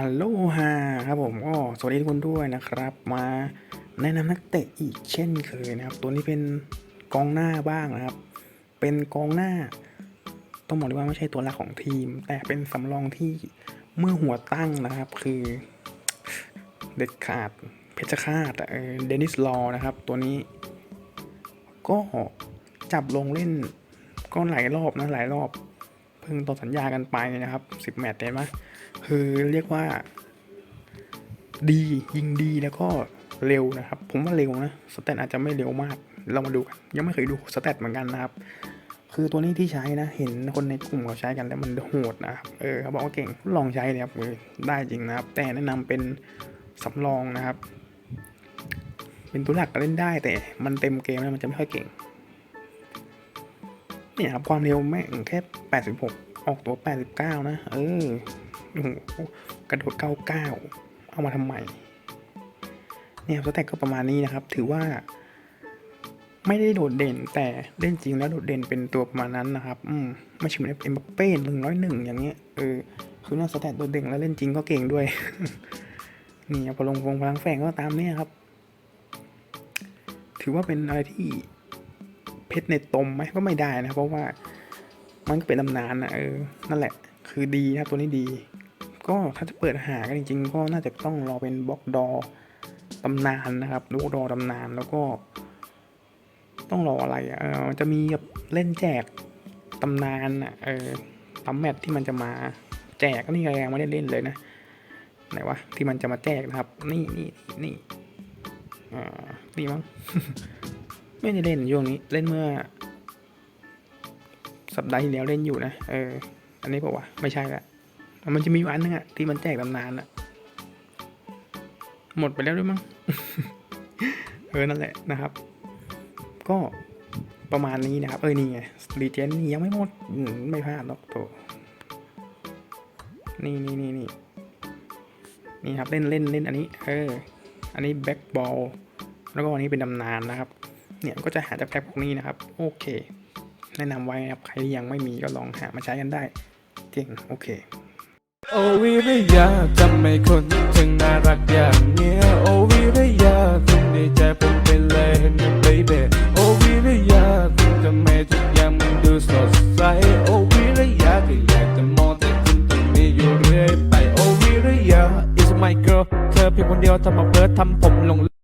อัลโลฮาครับผมก็สวัสดีทุกคนด้วยนะครับ มาแนะนำนักเตะอีกเช่นเคยนะครับ ตัวนี้เป็นกองหน้าบ้างนะครับ เป็นกองหน้า ต้องบอกเลยว่าไม่ใช่ตัวหลักของทีม แต่เป็นสำรองที่เมื่อหัวตั้งนะครับ คือ เด็ดขาดเพชรฆาตเดนิสลอนะครับ ตัวนี้ ก็จับลงเล่นก็หลายรอบนะหลายรอบ เพิ่งต่อสัญญากันไปนะครับสิบแมตช์เห็นไหม คือเรียกว่า ดียิงดีแล้วก็เร็วนะครับ ผมว่าเร็วนะสเตตอาจจะไม่เร็วมาก เรามาดูกัน ยังไม่เคยดูสเตตเหมือนกันนะครับ คือตัวนี้ที่ใช้นะ เห็นคนในกลุ่มเขาใช้กันแล้วมันโหดนะครับ เออเขาบอกว่าเก่งลองใช้เลยครับได้จริงนะครับ แต่แนะนำเป็นสำรองนะครับ เป็นตัวหลักก็เล่นได้แต่มันเต็มเกมแล้วมันจะไม่ค่อยเก่งเนี่ยครับความเร็วแม่งแค่86 ออกตัว 89 นะ เออโอ้โหกระโดด 99 เอามาทำไม เนี่ยสแต็กก็ประมาณนี้นะครับ ถือว่า ไม่ได้โดดเด่น แต่เล่นจริงแล้วโดดเด่นเป็นตัวประมาณนั้นนะครับ อืมไม่ใช่เหมือนเอ็มบัปเป้หนึ่งร้อยหนึ่งอย่างเงี้ย เออ คือน่าสแต็กโดดเด่นแล้วเล่นจริงก็เก่งด้วย นี่พอลงวงพลังแฝงก็ตามเนี่ยครับ ถือว่าเป็นอะไรที่เพชรในตมไหมก็ไม่ได้นะ เพราะว่า มันก็เป็นตำนานนะเออ นั่นแหละ คือดีนะตัวนี้ดี ก็ถ้าจะเปิดหากันจริงๆ ก็น่าจะต้องรอเป็นบล็อกดอตำนานนะครับลูกดอตำนานแล้วก็ ต้องรออะไรอะเออจะมีแบบเล่นแจกตำนานอะเออตัมแมทที่มันจะมาแจกก็นี่ก็ยังไม่ได้เล่นเลยนะไหนวะที่มันจะมาแจกนะครับ นี่นี่นี่อ่านี่มั้งไม่ได้เล่นช่วงนี้เล่นเมื่อ สัปดาห์ที่แล้วเล่นอยู่นะ เออ อันนี้บอกว่าไม่ใช่ละมันจะมีอันนึงอะที่มันแจกตำนานอะหมดไปแล้วด้วยมั้ง เออ นั่นแหละนะครับ ก็ประมาณนี้นะครับ เออ นี่ไงรีเจนนี่ยังไม่หมดมไม่พลาดหรอกโถนี่นี่นี่นี่นี่ครับ เล่นเล่นเล่นอันนี้ เออ อันนี้แบ็กบอล แล้วก็อันนี้เป็นตำนานนะครับ เนี่ยก็จะหาจากแพ็คพวกนี้นะครับ โอเค แนะนำไว้นะครับ ใครที่ยังไม่มีก็ลองหามาใช้กันได้เก่งโอเค โอวิริยาทำไมคนถึงน่ารักอย่างเนี้ยโอวิริยาคุณในใจผมเป็นเลยนไหม baby โอวิริยาคุณทำไมทุกอย่างมันดูสดใสโอวิริยาก็อยากจะมองแต่คุณตรงนี้อยู่เรื่อยไปโอวิริยา is my girl เธอเพียงคนเดียวทำมาเพิร์ทำผมหลง